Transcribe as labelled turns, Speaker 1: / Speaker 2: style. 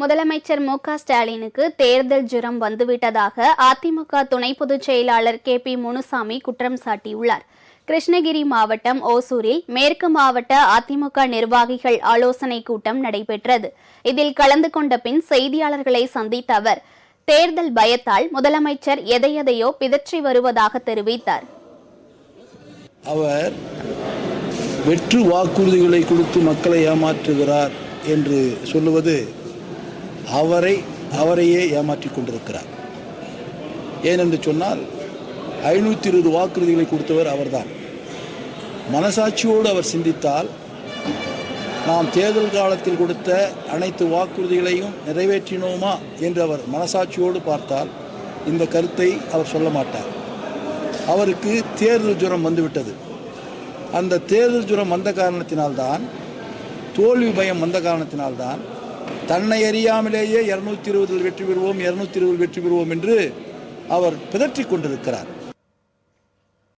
Speaker 1: முதலமைச்சர் மு க ஸ்டாலினுக்கு தேர்தல் ஜுரம் வந்துவிட்டதாக அதிமுக துணை பொதுச் செயலாளர் கே பி முனுசாமி குற்றம் சாட்டியுள்ளார். கிருஷ்ணகிரி மாவட்டம் ஓசூரில் மேற்கு மாவட்ட அதிமுக நிர்வாகிகள் ஆலோசனை கூட்டம் நடைபெற்றது. இதில் கலந்து கொண்ட பின் செய்தியாளர்களை சந்தித்த அவர் தேர்தல் பயத்தால் முதலமைச்சர் எதையெதையோ பிதற்றி வருவதாக தெரிவித்தார்.
Speaker 2: அவர் வெற்று வாக்குறுதிகளை கொடுத்து மக்களை ஏமாற்றுகிறார் என்று சொல்லுவது அவரை அவரையே ஏமாற்றி கொண்டிருக்கிறார். ஏனென்று சொன்னால் ஐநூற்றி இருபது வாக்குறுதிகளை கொடுத்தவர் அவர்தான். மனசாட்சியோடு அவர் சிந்தித்தால் நாம் தேர்தல் காலத்தில் கொடுத்த அனைத்து வாக்குறுதிகளையும் நிறைவேற்றினோமா என்று அவர் மனசாட்சியோடு பார்த்தால் இந்த கருத்தை அவர் சொல்ல மாட்டார். அவருக்கு தேர்தல் ஜுரம் வந்துவிட்டது. அந்த தேர்தல் ஜுரம் வந்த காரணத்தினால்தான் தோல்வி பயம் வந்த காரணத்தினால்தான் தன்னை அறியாமலேயே இருநூத்தி இருபதில் வெற்றி பெறுவோம் இருநூத்தி இருபதில் வெற்றி பெறுவோம் என்று அவர் பிதற்றிக் கொண்டிருக்கிறார்.